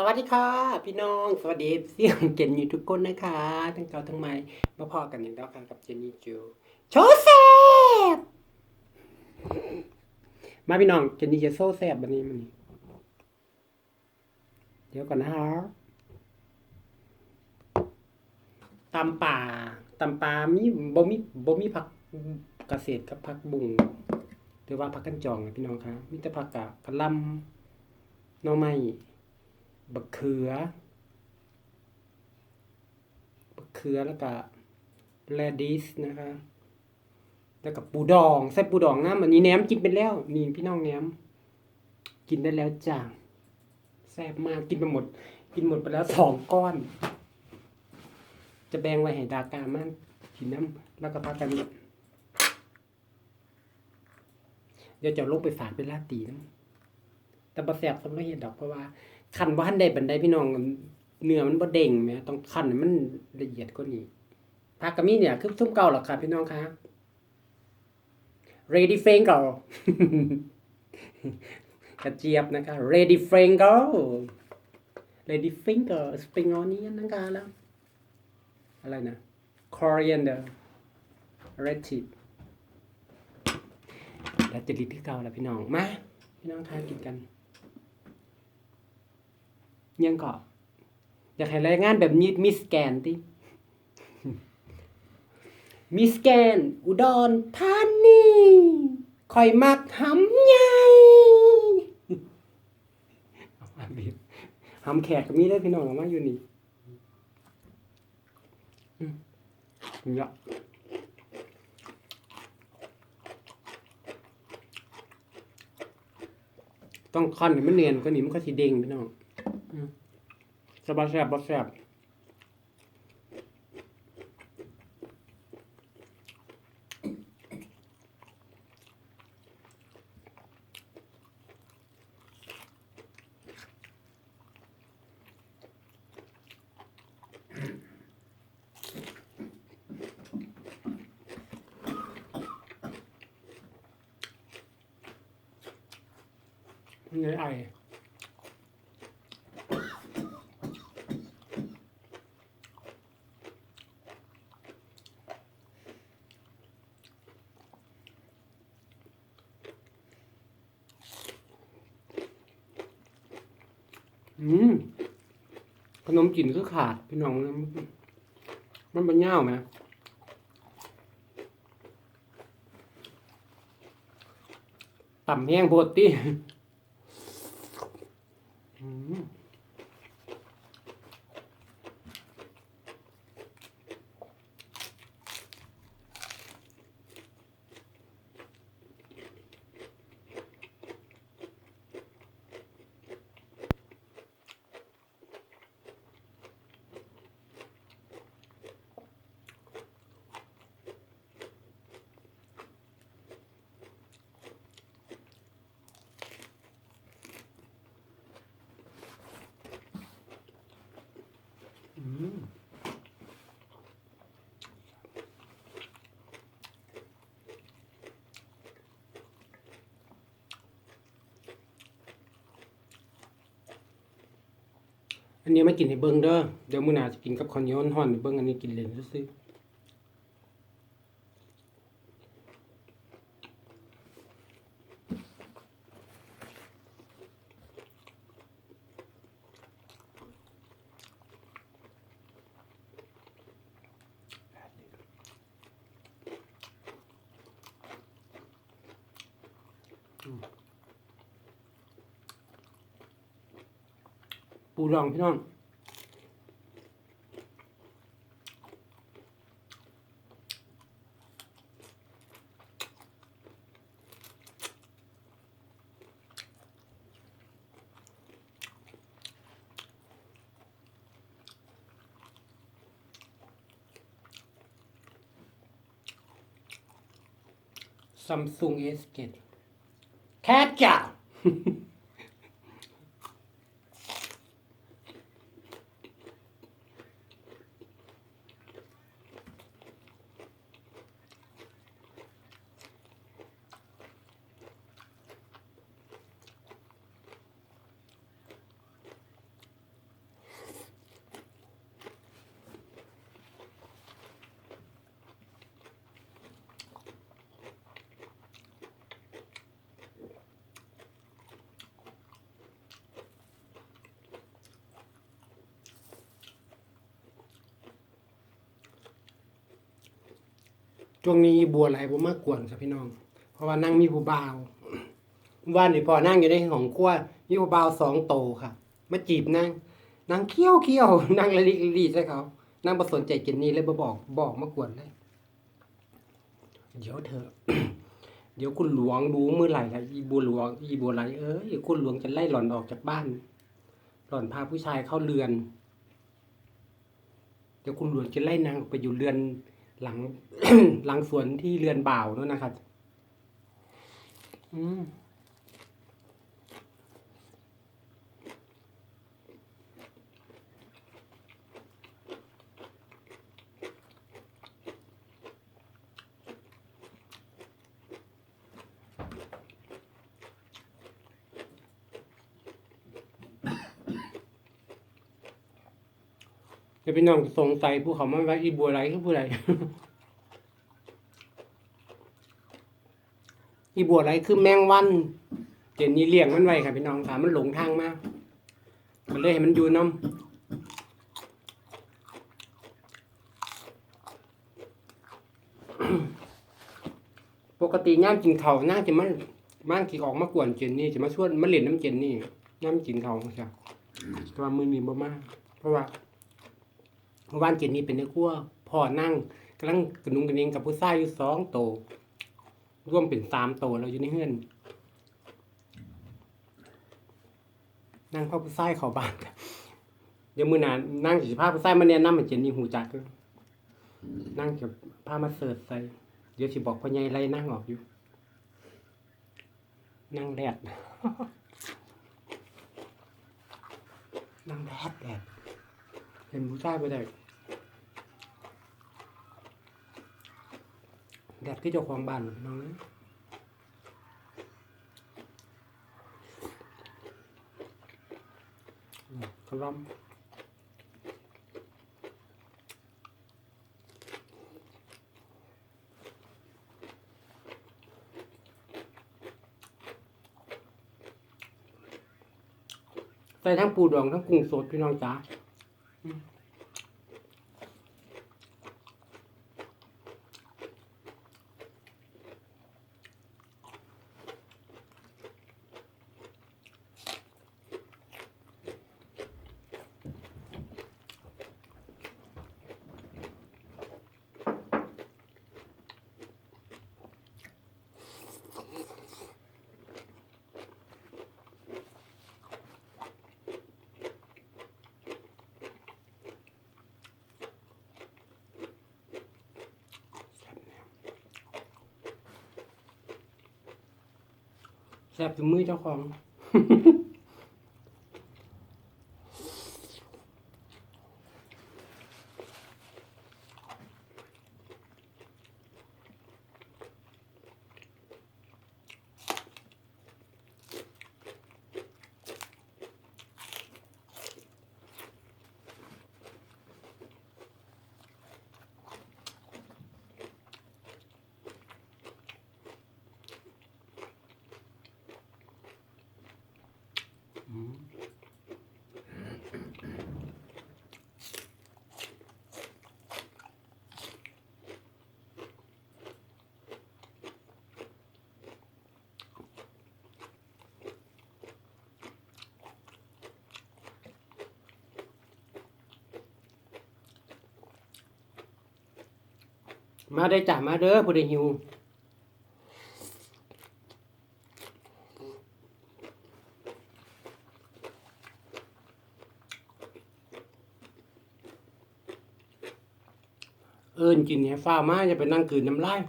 สวัสดีค่ะ พี่น้องสวัสดีเสียงเจนนี่ทุกคนนะคะ ทั้งเก่าทั้งใหม่มาพอกันอย่างเดียวกันกับเจนนี่จูโชว์แซบมาพี่น้องเจนนี่จะโซ่แซบวันนี้มันเดี๋ยวก่อนนะคะตำป่าตำป่ามีบ่มีบ่มีผักเกษตรกับผักบุ้งหรือว่าผักกันจองนะพี่น้องคะมีแต่ผักกะกะลำหน่อไม้ บักเขือ บักเขือแล้วก็แรดิสนะคะ แล้วก็ปูดองใส่ปูดองนะมันนี้แหนมกินไปแล้ว นี่พี่น้องแหนม กินได้แล้วจ้าแซ่บมากกินไปหมด กินหมดไปแล้วสองก้อน จะแบ่งไว้ให้ดากามันกินน้ำแล้วก็พักกันเดี๋ยวจะลงไปฝากเป็นลาตีน้ำแต่บะแสบสำหรับเห็ดดอกเพราะว่า คันบ่ทันได้บันไดพี่น้องเนื้อมันบ่เด้งแหมต้องคันมันละเอียดกว่านี้ผักกะมีเนี่ยคือทุ่มเก่าหรอกครับพี่น้องครับ ready finger กระเจี๊ยบนะคะ ready finger ready finger spring onion นะคะแล้วอะไรนะ coriander red chip แล้วจะรีบที่เก่าแล้วพี่น้องมาพี่น้องทานกินกัน ยังก็อยากให้รายงานแบบนี้มิสแกนติมิสแกน อุดรธานีคอยมักหำใหญ่เอาอันนี้หำแขกก็มีได้พี่น้องมาอยู่นี่เยอะต้องคันมันเนียนก็นี่มันก็สีเด้งพี่น้อง สบายแสบบแสบมันเลยไอมข นมจีนก็ขาดพี่น้องมันมันเป็นเง่าไหมต่ำแห้งโพดติอืมอืม อันนี้ไม่กินให้เบิ้งเด้อ เดี๋ยวมื้อหน้าจะกินกับข้าวเหนียวห่อนๆเบิ้งอันนี้กินเล่นซื่อๆ ปูรองพี่น้อง Samsung S7 แคทจ้ะ ช่วงนี้บัวไหลบ่มากกวนครับพี่น้อง เพราะว่านั่งมีผู้บ่าวว่านี่พอนั่งอยู่ในของครัวมีผู้บ่าวสองโตค่ะมาจีบนั่งนั่งเคี้ยวเคี้ยวนั่งละลิลีใส่เขานั่งบ่สนใจเจนนี่เลยบ่บอกบอกมากวนเลย เดี๋ยวเธอเดี๋ยวคุณหลวงรู้เมื่อไหร่ละอีบัวหลวงอีบัวไหลเอ้ยคุณหลวงจะไล่หล่อนออกจากบ้าน หล่อนพาผู้ชายเข้าเรือน เดี๋ยวคุณหลวงจะไล่นางไปอยู่เรือน หลังหลังสวนที่เรือนบ่าวนั่นนะครับ อืม เดี๋ยวพี่น้องสงสัยผู้เขามาว่าอีบัวไหลคือผู้ใดอีบัวไหลคือแมงวันเจนนี้เลี้ยงมันไว้ค่ะพี่น้องค่ะมันหลงทางมากมันเลยให้มันอยู่น้ำปกติย่ามกินเขาน่าจะมันม่านกี่ออกมากวนเจนนี่จะมาชวนมาเล่นน้ำเจนนี่ย่ามกินเขาใช่แต่ว่ามือนีบ่มากเพราะว่า วานเจนนี่เป็นในครัวพ่อนั่งกำลังกระนุงกระเนงกับผู้ชายอยู่สองโตร่วมเป็นสามโตวแล้วอยู่ในเฮือนนั่งพ่อผู้ชายเขาบ้านเดี๋ยวมือหนานนั่งสิพาผู้ชายมาแนะนำให้เจนนี่หูจักเด้อนั่งกับพามาเสิร์ฟใส่เดี๋ยวสิบอกพ่อใหญ่ไล่นั่งออกอยู่ นั่งแดดนั่งแดดแดด เห็นผู้ชายไปได้แดดที่เจ้าของบ้านน้องนะอืมกระลำใส่ทั้งปูดองทั้งกุ้งสดพี่น้องจ๋า อื แซ่บถึงมือเจ้าของ มาได้จ้ะมาเด้อผู้ใดหิวเอิญกินเนี่ยฟ้ามาอย่าไปนั่งกืนน้ำลาย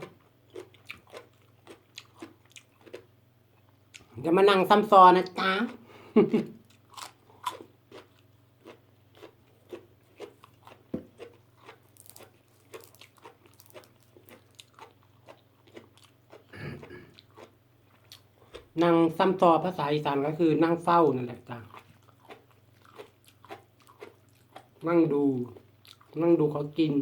อย่ามานั่งซ้ำซอนะจ๊ะ นั่ง ซ้ำซอภาษาอีสานก็คือนั่งเฝ้านั่นแหละจ้ะนั่งดู นั่งดูเขากิน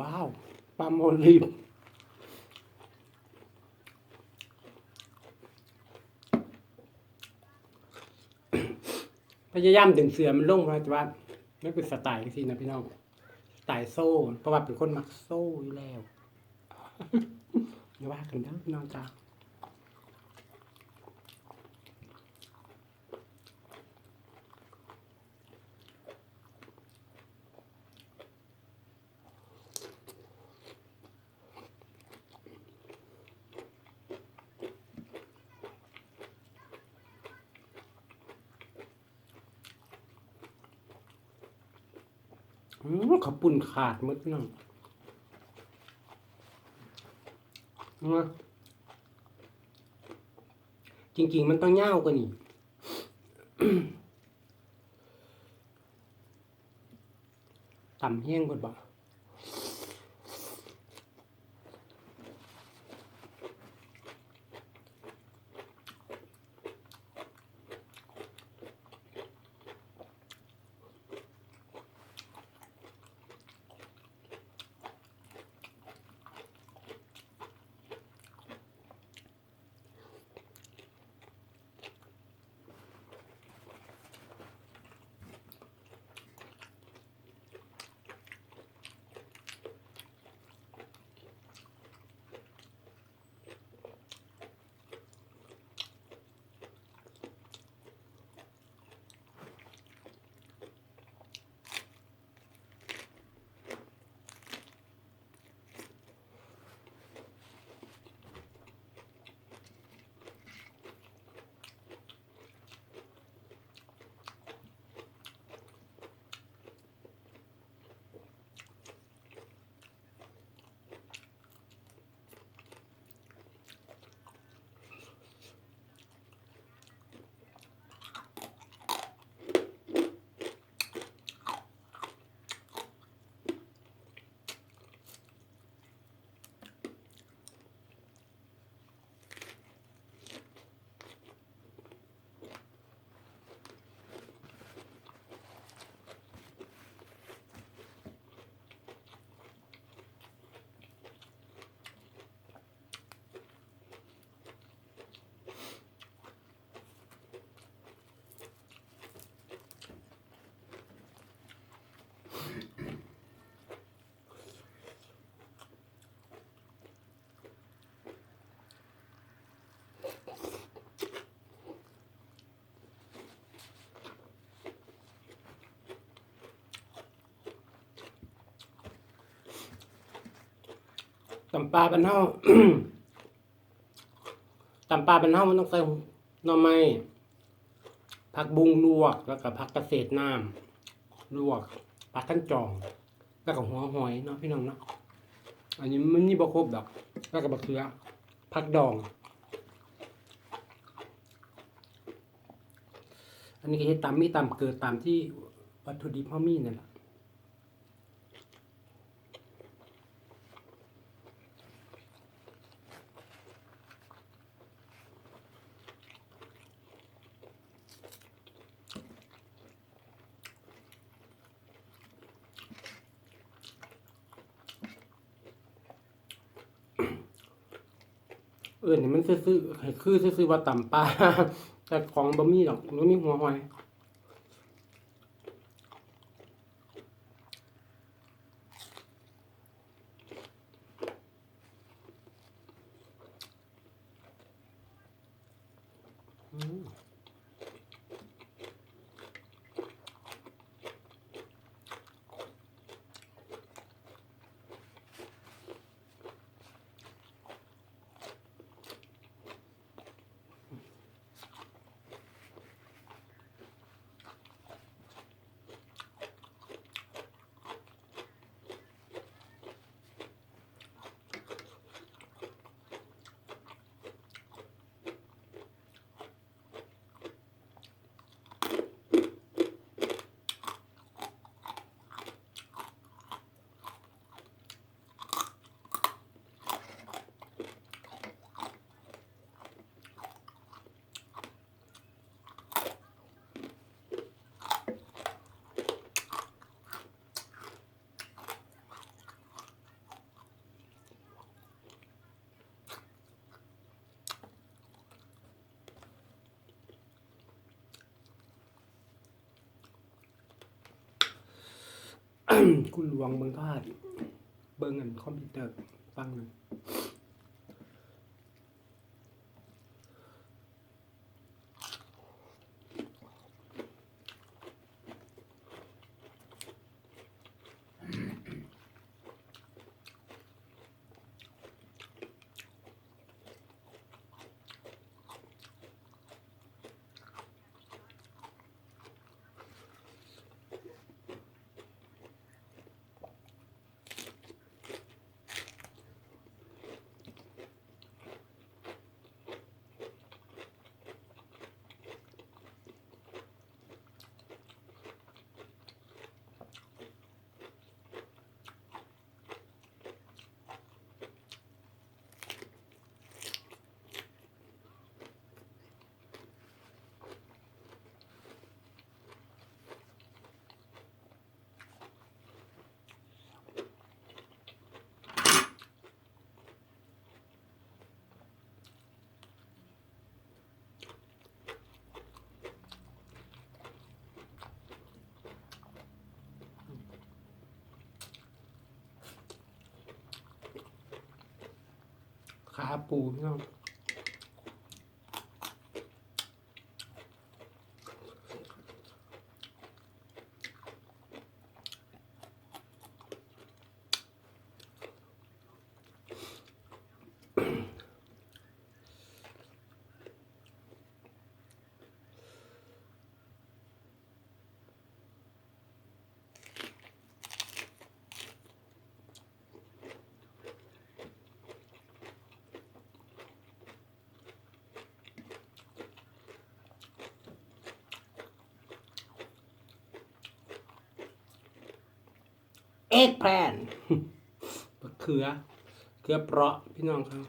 ว้าวปลาโมลิฟพยายามดึงเสือมันลงเพราะว่าไม่เป็นสไตล์สินะพี่น้องสไตล์โซ่เพราะว่าเป็นคนมักโซ่อยู่แล้วอย่าว่ากันนะพี่น้องจ้า ขับปุ่นขาดมดพี่น้องนะจริงๆ มันต้องเง่ากว่านี่ต่ำแห้งกดบ่ ตำปลาเป็นเทาตำปลาเป็นเทามันต้องใส่หน่อไม้ผักบุ้งลวก แล้วก็ผักเกษตรน้ำลวกผักขั้นจอง แล้วก็หัวหอยเนาะพี่น้องเนาะอันนี้มันนี่บะครบดอก แล้วก็บะเขือผักดอง อันนี้ก็เฮ็ดตามมีตามเกิดตามที่วัตถุดิบเฮามีนั่นแหละ เออนี่มันซื่อๆให้คือซื่อๆว่าต่ำปลาแต่ของบะมี่หรอกมันมีหัวหอย คุณหลวงเบิงทาดเบิ่งอันคอมพิวเตอร์ฟังหนึ่ง ขาปูพี่ เอ็กแพลนเขือ เขือเปราะพี่น้องครับ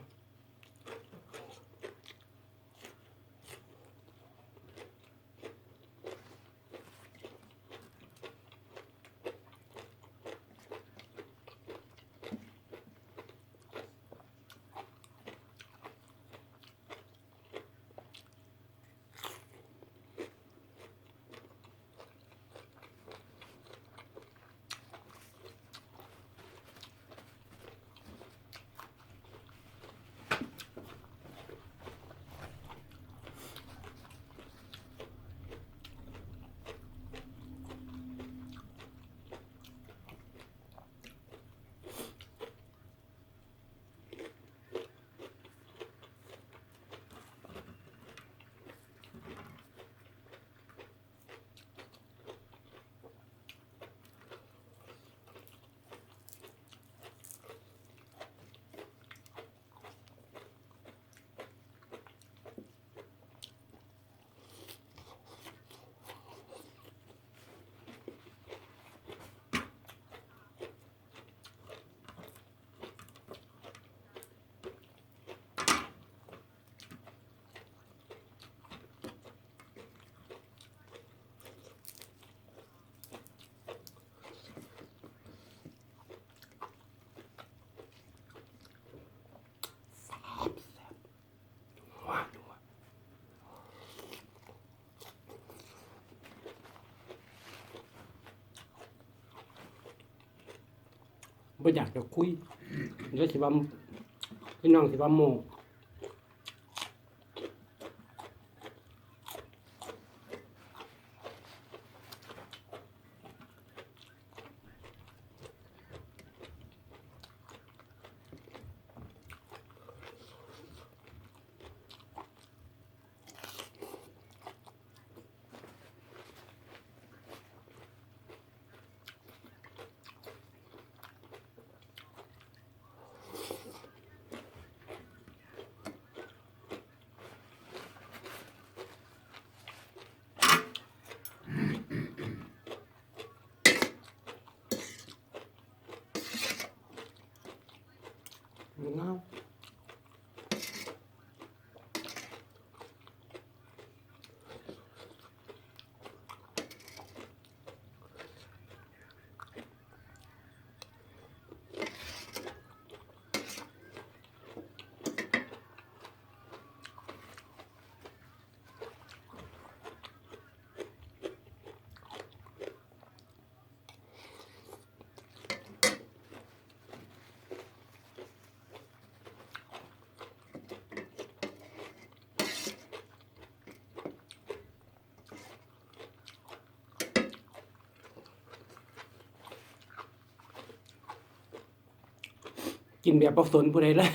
บ่อยากจะคุยเดี๋ยวสิว่าพี่น้องสิว่าโม now. กินแบบผสนผู้ใดเลย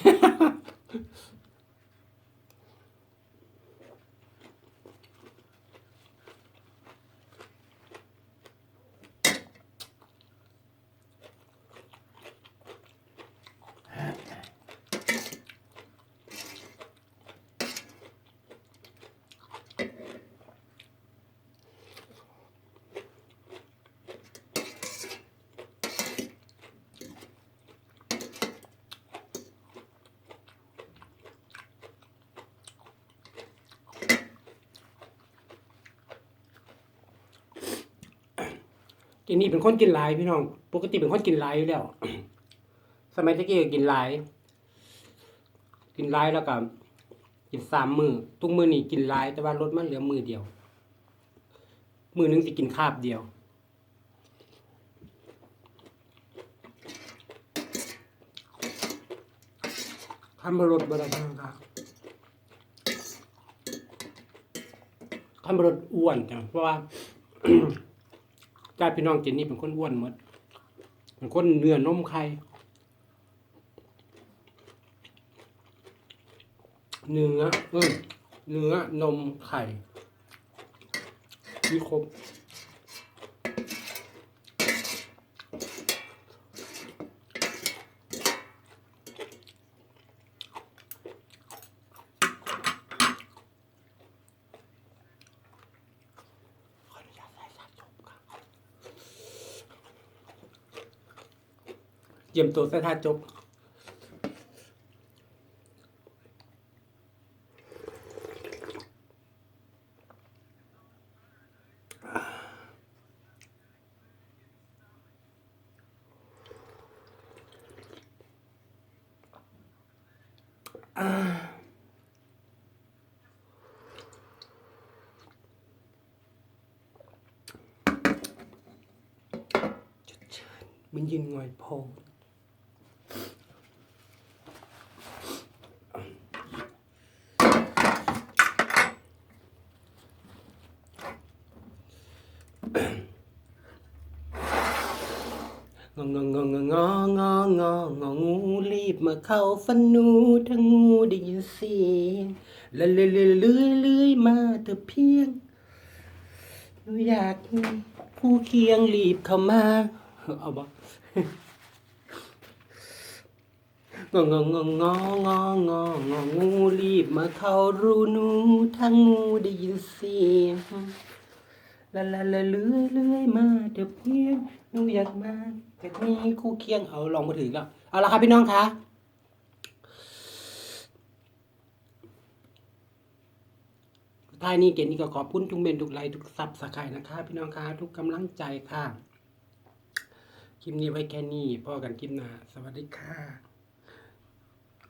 กินนี่เป็นคนกินหลายพี่น้อง ปกติเป็นคนกินหลายอยู่แล้ว สมัยตะกี้กินหลาย กินหลายแล้วก็กินสามมือทุกมือนี่กินหลาย แต่ว่าลดมันเหลือมือเดียว มือหนึงสิกินคาบเดียวทำบรดบได้ทั้งครับทำบรดอ้วนจังเพราะว่า ญาติพี่น้องเจนนี่เป็นคนอ้วนหมดเป็นคนเนื้อนมไข่เนื้อเออเนื้อนมไข่มีครบ ขออนุญาตใส่สายจบครับ เยี่ยมตัวใส่ท่าจบมันยืนงอยโพงงองงองงองงองงองงองูรี บมาเข้าฟันหนูทั้งงูได้ยินเสียงและเลื่อยเลื่อยเลื่อยมาเธอเพียงหนูอยากมีผู้เคียงรีบเข้ามาเอาบ่งองงองงองงองงองงูรีบมาเข้ารูหนูทั้งงูได้ยินเสียงละละละเลื่อยเลื่อยมาเดี๋ยวเพียงหนูอยากมาแต่มีคู่เคียงเอาลองมาถึงแล้ว เอาละครับพี่น้องคะท้ายนี้เกณฑ์นี้ก็ขอบคุณทุกเมนทุกไลทุกซับสไครต์นะคะ พี่น้องคะทุกกำลังใจค่ะ คลิปนี้ไว้แค่นี้พ่อกันคลิปหน้าสวัสดีค่ะ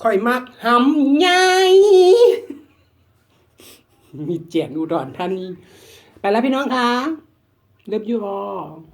ข่อยมักหำใหญ่มีเจียนอุดรท่านนี้ ไปแล้วพี่น้องคะเลิฟยูออ